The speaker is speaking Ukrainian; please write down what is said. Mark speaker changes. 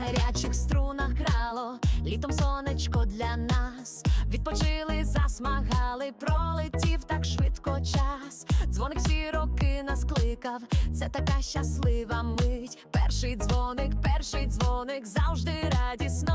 Speaker 1: гарячих струнах грало, літом сонечко для нас. Відпочили, засмагали, пролетів так швидко час. Дзвоник всі роки нас кликав, це така щаслива мить. Перший дзвоник, перший дзвоник завжди радісно